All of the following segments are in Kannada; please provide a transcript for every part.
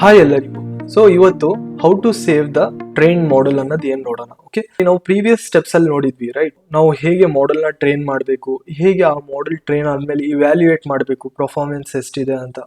ಹಾಯ್ ಎಲ್ಲರಿಗೂ. ಸೊ ಇವತ್ತು how to save the train model ಅನ್ನೋದು ಏನ್ ನೋಡೋಣ ಓಕೆ ನಾವು ಪ್ರೀವಿಯಸ್ ಸ್ಟೆಪ್ಸ್ ಅಲ್ಲಿ ನೋಡಿದ್ವಿ ರೈಟ್ ನಾವು ಹೇಗೆ ಮಾಡೆಲ್ನ ಟ್ರೈನ್ ಮಾಡಬೇಕು, ಹೇಗೆ ಆ ಮಾಡೆಲ್ ಟ್ರೈನ್ ಆದ್ಮೇಲೆ ಇವ್ಯಾಲ್ಯೂಯೇಟ್ ಮಾಡಬೇಕು ಪರ್ಫಾರ್ಮೆನ್ಸ್ ಎಷ್ಟಿದೆ ಅಂತ.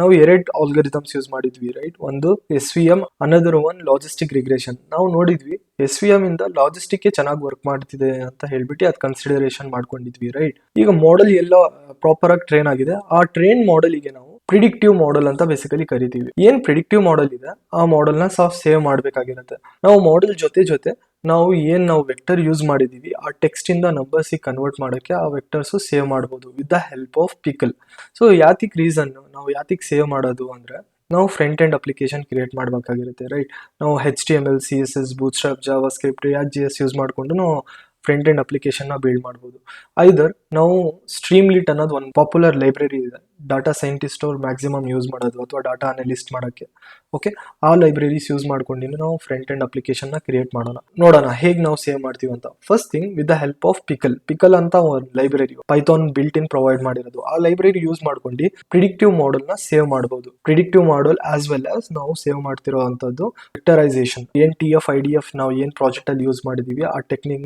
ನಾವು ಎರಡು ಆಲ್ಗರಿದಮ್ಸ್ ಯೂಸ್ ಮಾಡಿದ್ವಿ ರೈಟ್ ಒಂದು S V M another one logistic regression ನಾವು ನೋಡಿದ್ವಿ ಎಸ್ ವಿ ಎಂ ಇಂದ ಲಾಜಿಸ್ಟಿಕ್ ಚೆನ್ನಾಗಿ ವರ್ಕ್ ಮಾಡ್ತಿದೆ ಅಂತ ಹೇಳ್ಬಿಟ್ಟು ಅದ್ ಕನ್ಸಿಡರೇಷನ್ ಮಾಡ್ಕೊಂಡಿದ್ವಿ ರೈಟ್ ಈಗ ಮಾಡೆಲ್ ಎಲ್ಲ ಪ್ರಾಪರ್ ಆಗಿ ಟ್ರೈನ್ ಆಗಿದೆ. ಆ ಟ್ರೈನ್ ಮಾಡೆಲ್ಗೆ ನಾವು ಪ್ರಿಡಿಕ್ಟಿವ್ ಮಾಡೆಲ್ ಅಂತ ಬೇಸಿಕಲಿ ಕರಿತೀವಿ. ಏನ್ ಪ್ರಿಡಿಕ್ಟಿವ್ ಮಾಡೆಲ್ ಇದೆ? ಆ ಮಾಡೆಲ್ನ ಸಾಫ್ ಸೇವ್ ಮಾಡಬೇಕಾಗಿರುತ್ತೆ. ನಾವು ಮಾಡೆಲ್ ಜೊತೆ ಜೊತೆ ನಾವು ಏನ್ ನಾವು ವೆಕ್ಟರ್ ಯೂಸ್ ಮಾಡಿದೀವಿ, ಆ ಟೆಕ್ಸ್ಟ್ ಇಂದ ನಂಬರ್ಸ್ ಕನ್ವರ್ಟ್ ಮಾಡೋಕ್ಕೆ ಆ ವೆಕ್ಟರ್ಸ್ ಸೇವ್ ಮಾಡಬಹುದು with the help of pickle so ಯಾತಿಕ್ reason ನಾವು ಯಾತಿಕ್ ಸೇವ್ ಮಾಡೋದು ಅಂದ್ರೆ ನಾವು ಫ್ರಂಟ್ ಎಂಡ್ ಅಪ್ಲಿಕೇಶನ್ ಕ್ರಿಯೇಟ್ ಮಾಡಬೇಕಾಗಿರುತ್ತೆ ರೈಟ್ ನಾವು H T M L C S S Bootstrap JavaScript ಯಾ ಜಿ ಎಸ್ ಯೂಸ್ ಮಾಡಿಕೊಂಡು ನಾವು ಫ್ರಂಟ್ ಎಂಡ್ ಅಪ್ಲಿಕೇಶನ್ನ ಬಿಲ್ಡ್ ಮಾಡ್ಬೋದು. ಐದರ್ ನಾವು ಸ್ಟ್ರೀಮ್ ಲಿಟ್ ಅನ್ನೋದು ಒಂದು ಪಾಪ್ಯುಲರ್ ಲೈಬ್ರರಿ ಇದೆ. ಡಾಟಾ ಸೈಂಟಿಸ್ಟ್ ಅವ್ರು ಮ್ಯಾಕ್ಸಿಮಮ್ ಯೂಸ್ ಮಾಡೋದು ಅಥವಾ ಡಾಟಾ ಅನಲಿಸ್ಟ್ ಮಾಡೋಕ್ಕೆ. ಓಕೆ ಆ ಲೈಬ್ರರೀಸ್ ಯೂಸ್ ಮಾಡ್ಕೊಂಡು ನಾವು ಫ್ರಂಟ್ ಎಂಡ್ ಅಪ್ಲಿಕೇಶನ್ನ ಕ್ರಿಯೇಟ್ ಮಾಡೋಣ. ನೋಡೋಣ, ಹೇಗೆ ನಾವು ಸೇವ್ ಮಾಡ್ತೀವಿ ಅಂತ. First thing with the help of pickle pickle ಅಂತ ಒಂದು library Python built in provide ಮಾಡಿರೋದು. ಆ ಲೈಬ್ರರಿ ಯೂಸ್ ಮಾಡ್ಕೊಂಡು ಪ್ರಿಡಿಕ್ಟಿವ್ ಮಾಡೆಲ್ನ ಸೇವ್ ಮಾಡಬಹುದು predictive model as well as ನಾವು ಸೇವ್ ಮಾಡ್ತಿರೋ ಅಂತದ್ದು ವೆಕ್ಟರೈಸೇಷನ್ ಏನ್ T F I D F ನಾವು ಏನ್ ಪ್ರಾಜೆಕ್ಟ್ ಅಲ್ಲಿ ಯೂಸ್ ಮಾಡಿದೀವಿ, ಆ ಟೆಕ್ನಿಕ್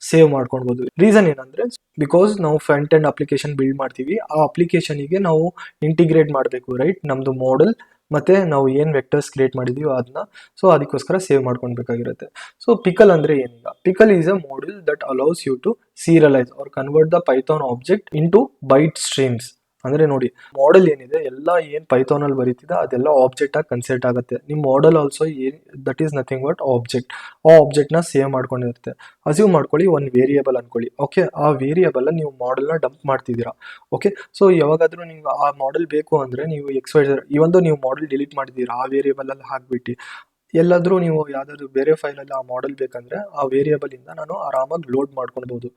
ಸೇವ್ ಮಾಡ್ಕೊಳ್ಬೋದು. ರೀಸನ್ ಏನಂದ್ರೆ ಬಿಕಾಸ್ ನಾವು ಫ್ರಂಟ್ ಎಂಡ್ ಅಪ್ಲಿಕೇಶನ್ ಬಿಲ್ಡ್ ಮಾಡ್ತೀವಿ, ಆ ಅಪ್ಲಿಕೇಶನಿಗೆ ನಾವು ಇಂಟಿಗ್ರೇಟ್ ಮಾಡಬೇಕು ರೈಟ್ ನಮ್ದು ಮಾಡೆಲ್ ಮತ್ತೆ ನಾವು ಏನ್ ವೆಕ್ಟರ್ಸ್ ಕ್ರಿಯೇಟ್ ಮಾಡಿದೀವಿ ಅದನ್ನ ಸೊ ಅದಕ್ಕೋಸ್ಕರ ಸೇವ್ ಮಾಡ್ಕೊಳ್ಬೇಕಾಗಿರುತ್ತೆ. ಸೊ ಪಿಕಲ್ ಅಂದ್ರೆ ಏನಿಲ್ಲ? Pickle is a model that allows you to serialise or convert the Python object into byte streams ಅಂದ್ರೆ ನೋಡಿ ಮಾಡೆಲ್ ಏನಿದೆ, ಎಲ್ಲ ಏನ್ ಪೈಥಾನ್ ಅಲ್ಲಿ ಬರೀತಿದೆ, ಅದೆಲ್ಲ ಆಬ್ಜೆಕ್ಟ್ ಆಗಿ ಕನ್ಸರ್ಟ್ ಆಗುತ್ತೆ. ನಿಮ್ ಮಾಡೆಲ್ ಆಲ್ಸೋ ಏನ್ that is nothing but object ಆ ಆಬ್ಜೆಕ್ಟ್ನ ಸೇವ್ ಮಾಡ್ಕೊಂಡಿರುತ್ತೆ. ಅಸ್ಯೂವ್ ಮಾಡ್ಕೊಳ್ಳಿ ಒಂದು ವೇರಿಯೇಬಲ್ ಅನ್ಕೊಳ್ಳಿ ಓಕೆ ಆ ವೇರಿಯೇಬಲ್ ನೀವು ಮಾಡೆಲ್ನ ಡಂಪ್ ಮಾಡ್ತಿದ್ದೀರಾ ಓಕೆ ಸೊ ಯಾವಾಗಾದ್ರೂ ನೀವು ಆ ಮಾಡೆಲ್ ಬೇಕು ಅಂದ್ರೆ ನೀವು ಎಕ್ಸ್ ವೈ ಇವೊಂದು ನೀವು ಮಾಡೆಲ್ ಡಿಲೀಟ್ ಮಾಡಿದ್ದೀರಾ, ಆ ವೇರಿಯೇಬಲ್ ಅಲ್ಲಿ ಹಾಕ್ಬಿಟ್ಟು ಎಲ್ಲಾದ್ರೂ ನೀವು ಯಾವ್ದಾದ್ರು ಬೇರೆ ಫೈಲಲ್ಲಿ ಆ ಮಾಡೆಲ್ ಬೇಕಂದ್ರೆ ಆ ವೇರಿಯಬಲ್ ಇಂದ ನಾನು ಆರಾಮಾಗಿ ಲೋಡ್ ಮಾಡ್ಕೊಳ್ಬಹುದು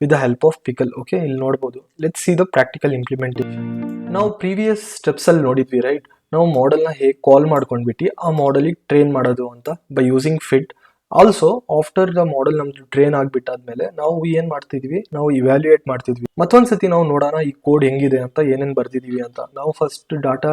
with the help of pickle okay ಇಲ್ಲಿ ನೋಡ್ಬೋದು. Let see the practical implementation ನಾವು ಪ್ರೀವಿಯಸ್ ಸ್ಟೆಪ್ಸ್ ಅಲ್ಲಿ ನೋಡಿದ್ವಿ ರೈಟ್ ನಾವು ಮಾಡೆಲ್ನ ಹೇಗೆ ಕಾಲ್ ಮಾಡ್ಕೊಂಡ್ಬಿಟ್ಟು ಆ ಮಾಡೆಲಿಗೆ ಟ್ರೈನ್ ಮಾಡೋದು ಅಂತ by using fit also after the model ನಮ್ದು ಟ್ರೈನ್ ಆಗ್ಬಿಟ್ಟಾದ್ಮೇಲೆ ನಾವು ಏನ್ ಮಾಡ್ತಿದ್ವಿ? ನಾವು ಇವ್ಯಾಲ್ಯೂಯೇಟ್ ಮಾಡ್ತಿದ್ವಿ. ಮತ್ತೊಂದ್ಸತಿ ನಾವು ನೋಡೋಣ ಈ ಕೋಡ್ ಹೆಂಗಿದೆ ಅಂತ, ಏನೇನು ಬರ್ದಿದೀವಿ ಅಂತ. ನಾವು ಫಸ್ಟ್ ಡಾಟಾ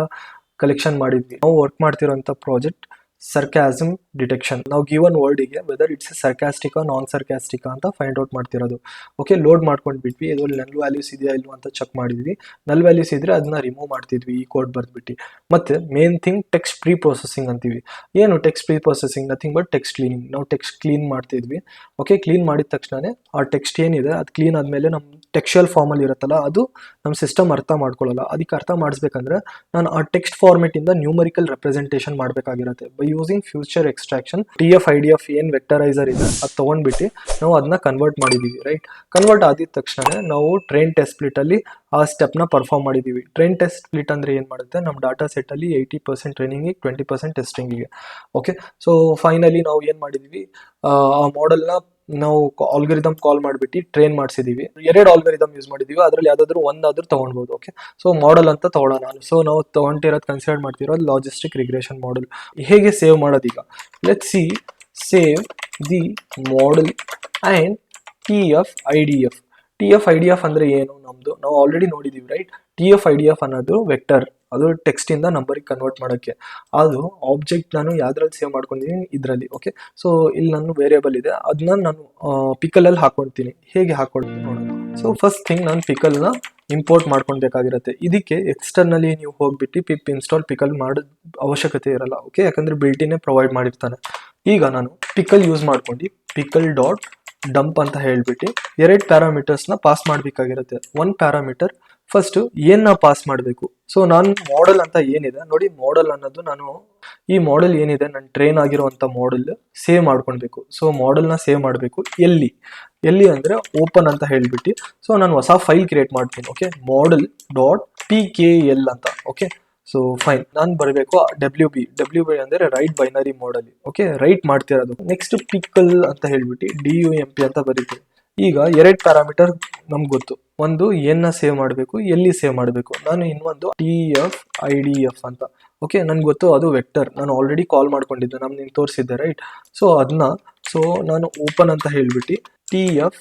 ಕಲೆಕ್ಷನ್ ಮಾಡಿದ್ವಿ. ನಾವು ವರ್ಕ್ ಮಾಡ್ತಿರೋಂಥ ಪ್ರಾಜೆಕ್ಟ್ ಸರ್ಕ್ಯಾಸಮ್ ಡಿಟೆಕ್ಷನ್ ನಾವು ಗಿವನ್ ವರ್ಡಿಗೆ ವೆದರ್ ಇಟ್ಸ್ ಸರ್ಕ್ಯಾಸ್ಟಿಕಾ ನಾನ್ ಸರ್ಕ್ಯಾಸ್ಟಿಕಾ ಅಂತ ಫೈಂಡ್ ಔಟ್ ಮಾಡ್ತಿರೋದು. ಓಕೆ ಲೋಡ್ ಮಾಡ್ಕೊಂಡು ಬಿಟ್ವಿ. ಇದರಲ್ಲಿ ನಲ್ ವ್ಯಾಲ್ಯೂಸ್ ಇದೆಯಾ ಇಲ್ವಾ ಅಂತ ಚೆಕ್ ಮಾಡಿದ್ವಿ. ನಲ್ ವ್ಯಾಲ್ಯೂಸ್ ಇದ್ರೆ ಅದನ್ನ ರಿಮೂವ್ ಮಾಡ್ತಿದ್ವಿ ಈ ಕೋಡ್ ಬರ್ದ್ಬಿಟ್ಟು. ಮತ್ತೆ main thing text preprocessing ಅಂತೀವಿ. ಏನು text preprocessing nothing but text cleaning ನಾವು ಟೆಕ್ಸ್ಟ್ ಕ್ಲೀನ್ ಮಾಡ್ತಿದ್ವಿ. ಓಕೆ ಕ್ಲೀನ್ ಮಾಡಿದ ತಕ್ಷಣನೇ ಆ ಟೆಕ್ಸ್ಟ್ ಏನಿದೆ, ಅದು ಕ್ಲೀನ್ ಆದಮೇಲೆ ನಮ್ಮ ಟೆಕ್ಸ್ಚುಯಲ್ ಫಾರ್ಮಲ್ಲಿ ಇರುತ್ತಲ್ಲ, ಅದು ನಮ್ಮ ಸಿಸ್ಟಮ್ ಅರ್ಥ ಮಾಡ್ಕೊಳ್ಳಲ್ಲ. ಅದಕ್ಕೆ ಅರ್ಥ ಮಾಡಿಸ್ಬೇಕಂದ್ರೆ ನಾನು ಆ ಟೆಕ್ಸ್ಟ್ ಫಾರ್ಮೆಟಿಂದ numerical representation ಮಾಡಬೇಕಾಗಿರುತ್ತೆ. By using future extraction T F I D F ಏನು ವೆಕ್ಟರೈಸರ್ ಇದೆ, ಅದು ತೊಗೊಂಡ್ಬಿಟ್ಟು ನಾವು ಅದನ್ನ ಕನ್ವರ್ಟ್ ಮಾಡಿದ್ದೀವಿ ರೈಟ್ ಕನ್ವರ್ಟ್ ಆದಿದ ತಕ್ಷಣ ನಾವು ಟ್ರೈನ್ ಟೆಸ್ಟ್ ಸ್ಪ್ಲಿಟ್ ಅಲ್ಲಿ ಆ ಸ್ಟೆಪ್ನ ಪರ್ಫಾರ್ಮ್ ಮಾಡಿದ್ದೀವಿ ಟ್ರೈನ್ ಟೆಸ್ಟ್ ಸ್ಪ್ಲಿಟ್ ಅಂದ್ರೆ ಏನು ಮಾಡುತ್ತೆ? ನಮ್ಮ ಡಾಟಾ ಸೆಟ್ ಅಲ್ಲಿ ಏಯ್ಟಿ ಪರ್ಸೆಂಟ್ ಟ್ರೈನಿಂಗಿಗೆ ಟ್ವೆಂಟಿ ಪರ್ಸೆಂಟ್ ಟೆಸ್ಟಿಂಗಿಗೆ ಓಕೆ ಸೊ ಫೈನಲಿ ನಾವು ಏನು ಮಾಡಿದ್ದೀವಿ ಆ ಮಾಡೆಲ್ನ ನಾವು ಆಲ್ಗರಿದಮ್ ಕಾಲ್ ಮಾಡಿಬಿಟ್ಟು ಟ್ರೈನ್ ಮಾಡಿಸಿದೀವಿ. ಎರಡು ಆಲ್ಗರಿದಮ್ ಯೂಸ್ ಮಾಡಿದೀವಿ. ಅದ್ರಲ್ಲಿ ಯಾವ್ದಾದ್ರು ಒಂದಾದ್ರೂ ತಗೊಳ್ಬೋದು ಓಕೆ ಸೊ ಮಾಡಲ್ ಅಂತ ತಗೊಳ್ಳೋಣ. ನಾನು ಸೊ ನಾವು ತಗೊಂಡಿರೋದು ಕನ್ಸಿಡರ್ ಮಾಡ್ತಿರೋದು ಲಾಜಿಸ್ಟಿಕ್ ರಿಗ್ರೆಷನ್ ಮಾಡಲ್ ಹೇಗೆ save ಮಾಡೋದೀಗ? Let see save the model and T F I D F T F I D F ಅಂದ್ರೆ ಏನು ನಮ್ದು? ನಾವು ಆಲ್ರೆಡಿ ನೋಡಿದೀವಿ right T F I D F ಅನ್ನೋದು ವೆಕ್ಟರ್ ಅದು ಟೆಕ್ಸ್ಟ್ ಇಂದ ನಂಬರಿಗೆ ಕನ್ವರ್ಟ್ ಮಾಡೋಕ್ಕೆ. ಅದು ಆಬ್ಜೆಕ್ಟ್ ನಾನು ಯಾವ್ದ್ರಲ್ಲಿ ಸೇವ್ ಮಾಡ್ಕೊಂಡಿದ್ದೀನಿ, ಇದರಲ್ಲಿ ಓಕೆ ಸೊ ಇಲ್ಲಿ ನಾನು ವೇರಿಯೇಬಲ್ ಇದೆ. ಅದನ್ನ ನಾನು ಪಿಕಲಲ್ಲಿ ಹಾಕ್ಕೊಳ್ತೀನಿ ಹೇಗೆ ಹಾಕೊಳ್ತೀನಿ ನೋಡೋಣ. ಸೊ ಫಸ್ಟ್ ಥಿಂಗ್ ನಾನು ಪಿಕಲ್ನ ಇಂಪೋರ್ಟ್ ಮಾಡ್ಕೊಳ್ಬೇಕಾಗಿರುತ್ತೆ ಇದಕ್ಕೆ ಎಕ್ಸ್ಟರ್ನಲಿ ನೀವು ಹೋಗ್ಬಿಟ್ಟು ಪಿಪ್ ಇನ್ಸ್ಟಾಲ್ ಪಿಕಲ್ ಮಾಡೋ ಅವಶ್ಯಕತೆ ಇರಲ್ಲ ಓಕೆ ಯಾಕಂದ್ರೆ ಬಿಲ್ಟಿನೇ ಪ್ರೊವೈಡ್ ಮಾಡಿರ್ತಾನೆ. ಈಗ ನಾನು ಪಿಕಲ್ ಯೂಸ್ ಮಾಡ್ಕೊಂಡು ಪಿಕಲ್ ಡಾಟ್ ಡಂಪ್ ಅಂತ ಹೇಳ್ಬಿಟ್ಟು ಎರಡು ಪ್ಯಾರಾಮೀಟರ್ಸ್ನ ಪಾಸ್ ಮಾಡಬೇಕಾಗಿರುತ್ತೆ. ಒನ್ ಪ್ಯಾರಾಮೀಟರ್ ಫಸ್ಟ್ ಏನನ್ನ ಪಾಸ್ ಮಾಡಬೇಕು? ಸೊ ನಾನು ಮಾಡೆಲ್ ಅಂತ ಏನಿದೆ? ನೋಡಿ ಮಾಡೆಲ್ ಅನ್ನೋದು ನಾನು ಈ ಮಾಡೆಲ್ ಏನಿದೆ? ನಾನು ಟ್ರೈನ್ ಆಗಿರುವಂಥ ಮಾಡೆಲ್ ಸೇವ್ ಮಾಡ್ಕೊಳ್ಬೇಕು. ಸೊ ಮಾಡೆಲ್ನ ಸೇವ್ ಮಾಡಬೇಕು ಎಲ್ಲಿ? ಎಲ್ಲಿ ಅಂದರೆ ಓಪನ್ ಅಂತ ಹೇಳ್ಬಿಟ್ಟು. ಸೊ ನಾನು ಹೊಸ ಫೈಲ್ ಕ್ರಿಯೇಟ್ ಮಾಡ್ತೀನಿ okay model dot P K L ಅಂತ ಓಕೆ ಸೊ ಫೈನ್ ನಾನು ಬರಬೇಕು ಡಬ್ಲ್ಯೂ ಬಿ ಡಬ್ಲ್ಯೂ ಬಿ ಅಂದರೆ write binary model okay write ಮಾಡ್ತಿರೋದು. ನೆಕ್ಸ್ಟ್ ಪಿಕ್ಕಲ್ ಅಂತ ಹೇಳ್ಬಿಟ್ಟು ಡಿ ಯು ಎಂ ಪಿ ಅಂತ ಬರೀತೀವಿ ಈಗ ಎರಡು ಪ್ಯಾರಾಮೀಟರ್ ನಮ್ಗೆ ಗೊತ್ತು. ಒಂದು, ಏನ ಸೇವ್ ಮಾಡಬೇಕು, ಎಲ್ಲಿ ಸೇವ್ ಮಾಡಬೇಕು? ನಾನು ಇನ್ನೊಂದು T F I D F ಅಂತ. ಓಕೆ ನನ್ಗೆ ಗೊತ್ತು ಅದು ವೆಕ್ಟರ್ ನಾನು ಆಲ್ರೆಡಿ ಕಾಲ್ ಮಾಡ್ಕೊಂಡಿದ್ದೆ ನಾನು ನಿಮ್ಗೆ ತೋರಿಸಿದ್ದೆ ರೈಟ್ ಸೊ ಅದನ್ನ ಸೊ ನಾನು ಓಪನ್ ಅಂತ ಹೇಳ್ಬಿಟ್ಟು T F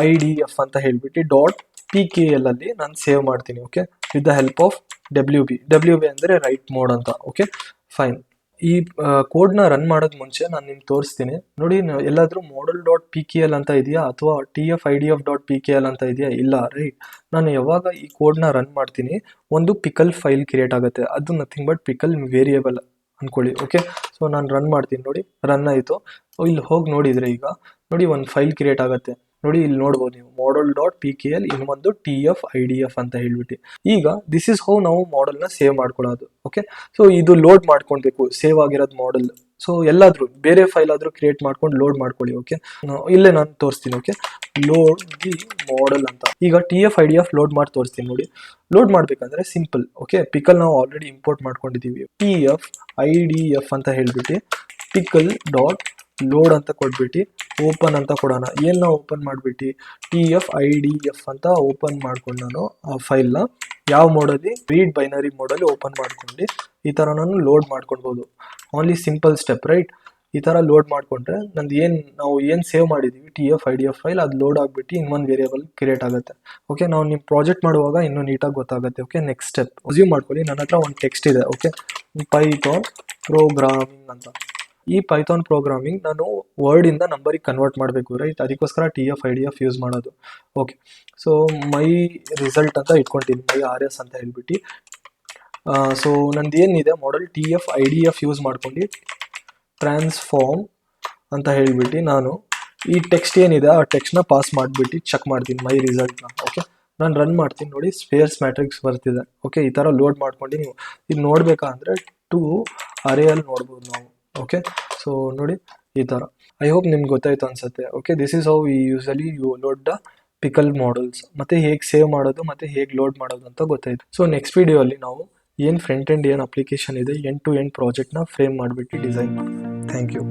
I D F ಅಂತ ಹೇಳ್ಬಿಟ್ಟು ಡಾಟ್ ಪಿ ಕೆ ಎಲ್ ಅಲ್ಲಿ ನಾನು ಸೇವ್ ಮಾಡ್ತೀನಿ okay with the help of W B W B ಅಂದರೆ ರೈಟ್ ಮೋಡ್ ಅಂತ ಓಕೆ ಫೈನ್ ಈ ಕೋಡ್ನ ರನ್ ಮಾಡೋದ್ ಮುಂಚೆ ನಾನು ನಿಮ್ಗೆ ತೋರಿಸ್ತೀನಿ. ನೋಡಿ ಎಲ್ಲಾದರೂ model dot P K L ಅಂತ ಇದೆಯಾ? ಅಥವಾ T F I D F dot P K L ಅಂತ ಇದೆಯಾ? ಇಲ್ಲ ರೈಟ್ ನಾನು ಯಾವಾಗ ಈ ಕೋಡ್ನ ರನ್ ಮಾಡ್ತೀನಿ, ಒಂದು ಪಿಕಲ್ ಫೈಲ್ ಕ್ರಿಯೇಟ್ ಆಗುತ್ತೆ. ಅದು ನಥಿಂಗ್ ಬಟ್ ಪಿಕಲ್ ವೇರಿಯೇಬಲ್ ಅನ್ಕೊಳ್ಳಿ ಓಕೆ ಸೊ ನಾನು ರನ್ ಮಾಡ್ತೀನಿ, ನೋಡಿ ರನ್ ಆಯಿತು. ಇಲ್ಲಿ ಹೋಗಿ ನೋಡಿದರೆ ಈಗ, ನೋಡಿ, ಒಂದು ಫೈಲ್ ಕ್ರಿಯೇಟ್ ಆಗುತ್ತೆ. ನೋಡಿ, ಇಲ್ಲಿ ನೋಡ್ಬೋದು ನೀವು. Model dot P K L ಇನ್ನೊಂದು T F I D F ಅಂತ ಹೇಳ್ಬಿಟ್ಟು. ಈಗ ದಿಸ್ ಇಸ್ ಹೌ ನಾವು ಮಾಡಲ್ನ ಸೇವ್ ಮಾಡ್ಕೊಳ್ಳೋದು. ಓಕೆ ಸೊ ಇದು ಲೋಡ್ ಮಾಡ್ಕೊಳ್ಬೇಕು. ಸೇವ್ ಆಗಿರೋದು ಮಾಡೆಲ್ ಸೊ ಎಲ್ಲಾದ್ರೂ, ಬೇರೆ ಫೈಲ್ ಆದ್ರೂ ಕ್ರಿಯೇಟ್ ಮಾಡ್ಕೊಂಡು ಲೋಡ್ ಮಾಡ್ಕೊಳ್ಳಿ ಓಕೆ ಇಲ್ಲೇ ನಾನು ತೋರಿಸ್ತೀನಿ ಓಕೆ ಲೋಡ್ ದಿ ಮಾಡಲ್ ಅಂತ. ಈಗ T F I D F load ಮಾಡಿ ತೋರಿಸ್ತೀನಿ ನೋಡಿ. ಲೋಡ್ ಮಾಡಬೇಕಂದ್ರೆ ಸಿಂಪಲ್ ಓಕೆ ಪಿಕಲ್ ನಾವು ಆಲ್ರೆಡಿ ಇಂಪೋರ್ಟ್ ಮಾಡ್ಕೊಂಡಿದ್ದೀವಿ. T F I D F ಅಂತ ಹೇಳ್ಬಿಟ್ಟು ಪಿಕಲ್ ಡಾಟ್ ಲೋಡ್ ಅಂತ ಕೊಟ್ಬಿಟ್ಟು ಓಪನ್ ಅಂತ ಕೊಡೋಣ. ಏನ ಓಪನ್ ಮಾಡಿಬಿಟ್ಟು? T F I D F ಅಂತ ಓಪನ್ ಮಾಡ್ಕೊಂಡು ನಾನು ಆ ಫೈಲ್ನ ಯಾವ ಮೋಡಲ್ಲಿ ರೀಡ್ ಬೈನರಿ ಮೋಡಲ್ಲಿ ಓಪನ್ ಮಾಡ್ಕೊಂಡು. ಈ ಥರ ನಾನು ಲೋಡ್ ಮಾಡ್ಕೊಳ್ಬೋದು. ಓನ್ಲಿ ಸಿಂಪಲ್ ಸ್ಟೆಪ್ ರೈಟ್ ಈ ಥರ ಲೋಡ್ ಮಾಡ್ಕೊಂಡ್ರೆ ನಂದು ಏನು, ನಾವು ಏನು ಸೇವ್ ಮಾಡಿದ್ದೀವಿ T F I D F file ಅದು ಲೋಡ್ ಆಗಿಬಿಟ್ಟು ಇನ್ನೊಂದು ವೇರಿಯಬಲ್ ಕ್ರಿಯೇಟ್ ಆಗುತ್ತೆ. ಓಕೆ ನಾವು ನಿಮ್ಮ ಪ್ರಾಜೆಕ್ಟ್ ಮಾಡುವಾಗ ಇನ್ನೂ ನೀಟಾಗಿ ಗೊತ್ತಾಗುತ್ತೆ. ಓಕೆ ನೆಕ್ಸ್ಟ್ ಸ್ಟೆಪ್ ಅಸ್ಯೂಮ್ ಮಾಡ್ಕೊಳ್ಳಿ. ನನ್ನ ಹತ್ರ ಒಂದು ಟೆಕ್ಸ್ಟ್ ಇದೆ. ಓಕೆ ಪೈಥಾನ್ ಪ್ರೋಗ್ರಾಮಿಂಗ್ ಅಂತ. ಈ ಪೈಥಾನ್ ಪ್ರೋಗ್ರಾಮಿಂಗ್ ನಾನು ವರ್ಡಿಂದ ನಂಬರಿಗೆ ಕನ್ವರ್ಟ್ ಮಾಡಬೇಕು ರೈಟ್ ಅದಕ್ಕೋಸ್ಕರ T F I D F use ಮಾಡೋದು. ಓಕೆ ಸೊ ಮೈ ರಿಸಲ್ಟ್ ಅಂತ ಇಟ್ಕೊತೀನಿ ಮೈ ಆರ್ ಎಸ್ ಅಂತ ಹೇಳ್ಬಿಟ್ಟು. ಸೊ ನಂದು ಏನಿದೆ model T F I D F use ಮಾಡ್ಕೊಂಡು ಟ್ರಾನ್ಸ್ಫಾರ್ಮ್ ಅಂತ ಹೇಳ್ಬಿಟ್ಟು ನಾನು ಈ ಟೆಕ್ಸ್ಟ್ ಏನಿದೆ, ಆ ಟೆಕ್ಸ್ಟ್ನ ಪಾಸ್ ಮಾಡಿಬಿಟ್ಟು ಚೆಕ್ ಮಾಡ್ತೀನಿ ಮೈ ರಿಸಲ್ಟ್ನ ಓಕೆ ನಾನು ರನ್ ಮಾಡ್ತೀನಿ ನೋಡಿ ಸ್ಪೇರ್ಸ್ ಮ್ಯಾಟ್ರಿಕ್ಸ್ ಬರ್ತಿದೆ. ಓಕೆ ಈ ಥರ ಲೋಡ್ ಮಾಡ್ಕೊಂಡು ನೀವು, ಇದು ನೋಡಬೇಕಂದ್ರೆ ಟು ಅರೆಯಲ್ಲಿ ನೋಡ್ಬೋದು ನಾವು. ಓಕೆ ಸೊ ನೋಡಿ, ಈ ಥರ ಐ ಹೋಪ್ ನಿಮ್ಗೆ ಗೊತ್ತಾಯ್ತು ಅನ್ಸುತ್ತೆ. Okay this is how usually you load the pickle models ಮತ್ತೆ ಹೇಗೆ ಸೇವ್ ಮಾಡೋದು, ಮತ್ತೆ ಹೇಗೆ ಲೋಡ್ ಮಾಡೋದು ಅಂತ ಗೊತ್ತಾಯ್ತು. ಸೊ ನೆಕ್ಸ್ಟ್ ವಿಡಿಯೋಲಿ ನಾವು ಏನು ಫ್ರಂಟ್ ಎಂಡ್ ಏನು ಅಪ್ಲಿಕೇಶನ್ ಇದೆ ಎಂಡ್ ಟು ಎಂಡ್ ಪ್ರಾಜೆಕ್ಟ್ನ ಫ್ರೇಮ್ ಮಾಡಿಬಿಟ್ಟು ಡಿಸೈನ್ ಮಾಡಿ ಥ್ಯಾಂಕ್ ಯು